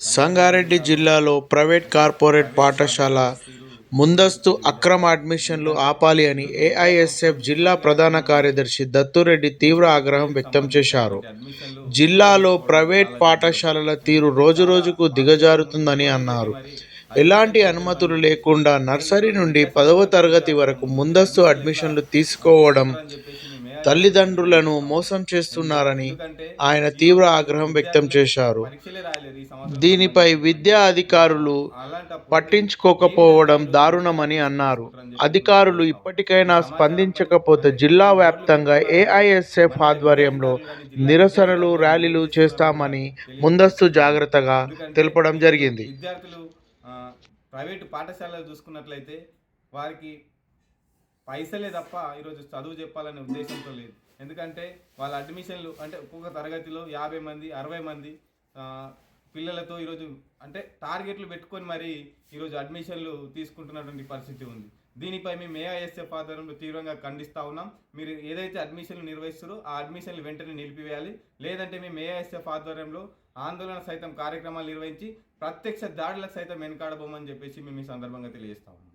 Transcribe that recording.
సంగారెడ్డి జిల్లాలో private corporate పాఠశాల ముందస్తు అక్రమ అడ్మిషన్లు ఆపాలి అని ఏఐఎస్ఎఫ్ జిల్లా ప్రధాన కార్యదర్శి దత్తురెడ్డి తీవ్ర ఆగ్రహం వ్యక్తం చేశారు. జిల్లాలో ప్రైవేట్ పాఠశాలల తీరు రోజురోజుకు దిగజారుతుందని అన్నారు. ఎలాంటి అనుమతులు లేకుండా నర్సరీ నుండి పదవ తరగతి వరకు ముందస్తు అడ్మిషన్లు తీసుకోవడం తల్లిదండ్రులను మోసం చేస్తున్నారని ఆయన తీవ్ర ఆగ్రహం వ్యక్తం చేశారు. దీనిపై విద్యా అధికారులు పట్టించుకోకపోవడం దారుణమని అన్నారు. అధికారులు ఇప్పటికైనా స్పందించకపోతే జిల్లా వ్యాప్తంగా ఏఐఎస్ఎఫ్ ఆధ్వర్యంలో నిరసనలు ర్యాలీలు చేస్తామని ముందస్తు జాగ్రత్తగా తెలపడం జరిగింది. విద్యార్థులు ప్రైవేటు పాఠశాలలు చూసుకున్నట్లయితే వారికి పైసలే తప్ప ఈరోజు చదువు చెప్పాలనే ఉద్దేశంతో లేదు. ఎందుకంటే వాళ్ళ అడ్మిషన్లు అంటే ఒక్కొక్క తరగతిలో యాభై మంది అరవై మంది పిల్లలతో ఈరోజు అంటే టార్గెట్లు పెట్టుకొని మరి ఈరోజు అడ్మిషన్లు తీసుకుంటున్నటువంటి పరిస్థితి ఉంది. దీనిపై మేము ఏఐఎస్ఎఫ్ ఆధ్వర్యంలో తీవ్రంగా ఖండిస్తూ ఉన్నాం. మీరు ఏదైతే అడ్మిషన్లు నిర్వహిస్తారో ఆ అడ్మిషన్లు వెంటనే నిలిపివేయాలి. లేదంటే మేము ఏఐఎస్ఎఫ్ ఆధ్వర్యంలో ఆందోళన సైతం కార్యక్రమాలు నిర్వహించి ప్రత్యక్ష దాడులకు సైతం వెనకాడబోమని చెప్పేసి మేము ఈ సందర్భంగా తెలియజేస్తా ఉన్నాం.